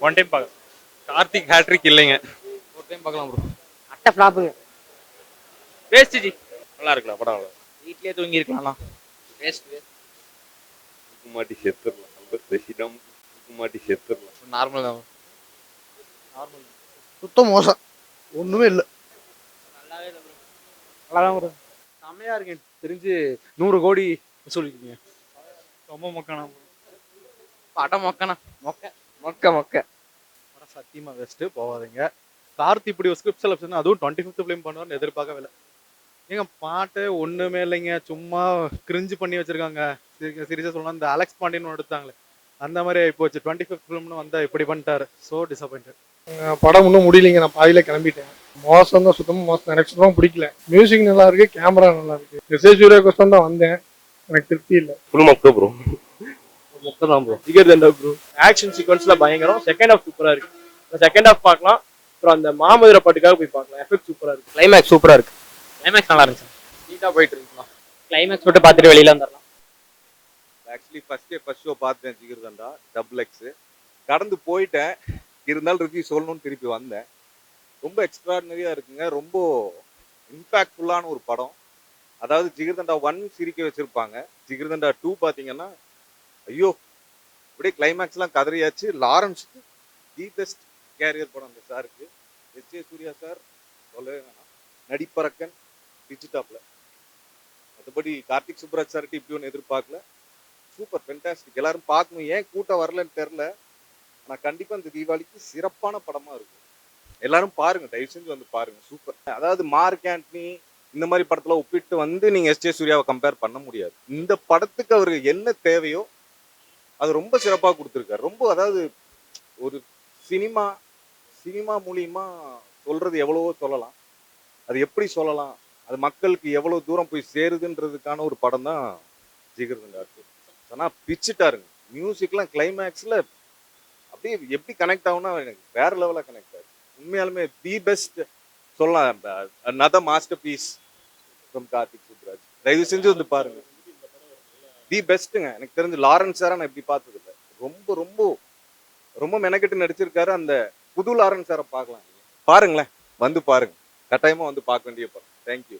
One time பார்க்கலாம் Karthik hat-trick இல்லைங்க. ஒரு டைம் பார்க்கலாம் ப்ரோ அட்டை ஃப்ளாப்புங்க வேஸ்ட் ஜி. நல்லா இருக்கலாம் படம் அவ்வளோ வீட்லயே தூங்கி இருக்கலாம் வேஸ்ட் மாட்டி செத்துடலாம் ரசிடம் மாட்டி செத்துடலாம் நார்மல் தான் சுத்தம் மோசம். ஒண்ணுமே இல்லை. நல்லாவே இல்லை ப்ரோ நல்லா தான் வரும் செம்மையா இருக்கு தெரிஞ்சு நூறு கோடி சொல்லிருக்கீங்க ரொம்ப மொக்கானா படம் மொக்கனா மொக்க. மொக்க மொக்க. படம் சத்தியமா வேஸ்ட்டு போகாதீங்க. கார்த்தி இப்படி ஒரு ஸ்கிரிப்ட் செலக்ஷன் அதுவும் டுவெண்ட்டி ஃபிஃப்த் ஃபிலிம் பண்ணுவார்னு எதிர்பார்க்கவே இல்லை. ஏங்க பாட்டு ஒண்ணுமே இல்லைங்க. சும்மா கிரிஞ்சு பண்ணி வச்சிருக்காங்க. சீரியஸாக சொல்லலாம் இந்த அலெக்ஸ் பாண்டியன் ஒன்று எடுத்தாங்களே. அந்த மாதிரி ஆயிப்போச்சு. டுவெண்ட்டி ஃபிஃப்த் ஃபிலிம்னு வந்தா இப்படி பண்ணிட்டாரு. ஸோ டிசப்பாயிண்டட் படம் இன்னும் முடியலைங்க. நான் பாதியில கிளம்பிட்டேன். மோசம் தான் சுத்தமா மோசம். எனக்கு சுத்தமா பிடிக்கல. மியூசிக் நல்லா இருக்கு கேமரா நல்லா இருக்கு. விஜய் சூர்யா கோசம் தான் வந்தேன். எனக்கு திருப்தி இல்லை. ஃபுல் மொக்க ப்ரோ மொக்க தான் ப்ரோ ஜிகர் தண்டா ப்ரோ ஆக்ஷன் சீக்வன்ஸ்ல பயங்கரம். செகண்ட் ஹாஃப் சூப்பரா இருக்கு. செகண்ட் ஹாஃப் பார்க்கலாம். அப்புறம் அந்த மாமதுரை பாட்டுக்காக போய் பார்க்கலாம். எஃபெக்ட் சூப்பரா இருக்கு. கிளைமேக்ஸ் சூப்பரா இருக்கு. கிளைமேக்ஸ் நல்லா இருந்துச்சு. நீட்டா போயிட்டு இருக்கலாம் கிளைமேக்ஸ் மட்டும் பார்த்துட்டு வெளியில வந்துடலாம் actually first day first show பார்த்தேன் ஜிகிர்தண்டா டபுள் எக்ஸ் கடந்து போயிட்டேன். இருந்தாலும் ரிவ்யூ சொல்லணும்னு திருப்பி வந்தேன். ரொம்ப எக்ஸ்ட்ராடினரியா இருக்குங்க. ரொம்ப இம்பாக்ட்ஃபுல்லான ஒரு படம். அதாவது ஜிகிர்தண்டா ஒன் சிரிக்க வச்சிருப்பாங்க. ஜிகிர்தண்டா டூ பார்த்தீங்கன்னா ஐயோ அப்படியே கிளைமேக்ஸ்லாம் கதறியாச்சு. லாரன்ஸுக்கு தி பெஸ்ட் கேரியர் படம் அந்த சாருக்கு. எஸ். ஜே. சூர்யா சார் சொல்லவே வேணாம். நடிப்பறக்கன் டிஜிட்டாப்ல மற்றபடி கார்த்திக் சுப்ராஜ் சார்கிட்ட இப்படி ஒன்று எதிர்பார்க்கல. சூப்பர் ஃபென்டாஸ்டிக் எல்லாரும் பார்க்கணும். ஏன் கூட்டம் வரலன்னு தெரில ஆனால் கண்டிப்பாக இந்த தீபாவளிக்கு சிறப்பான படமாக இருக்கும். எல்லாரும் பாருங்க தயவு செஞ்சு வந்து பாருங்க. சூப்பர் அதாவது மார்க் ஆண்டனி இந்த மாதிரி படத்தில் ஒப்பிட்டு வந்து நீங்கள் எஸ். ஜே. சூர்யாவை கம்பேர் பண்ண முடியாது. இந்த படத்துக்கு அவருக்கு என்ன தேவையோ அது ரொம்ப சிறப்பாக கொடுத்துருக்காரு. ரொம்ப அதாவது ஒரு சினிமா சினிமா மூலியமா சொல்றது எவ்வளவோ சொல்லலாம். அது எப்படி சொல்லலாம்? அது மக்களுக்கு எவ்வளவு தூரம் போய் சேருதுன்றதுக்கான ஒரு படம் தான் ஜிகிருதுங்க இருக்கு. ஆனால் பிச்சுட்டாருங்க. மியூசிக்லாம் கிளைமேக்ஸில் அப்படியே எப்படி கனெக்ட் ஆகும்னா எனக்கு வேற லெவலில் கனெக்ட் ஆகுது. உண்மையாலுமே தி பெஸ்ட் சொல்லலாம். நத masterpiece from Karthik Subbaraj. தயவு செஞ்சு வந்து பாருங்க. தி பெஸ்ட்டுங்க. எனக்கு தெரிஞ்சு லாரன்ஸ் சாரை நான் இப்படி பார்த்தது இல்லை ரொம்ப ரொம்ப ரொம்ப மெனக்கெட்டு நடிச்சிருக்காரு அந்த புது லாரன்ஸ் சாரை பார்க்கலாம். பாருங்களேன். வந்து பாருங்க. கட்டாயமா வந்து பார்க்க வேண்டிய படம். தேங்க்யூ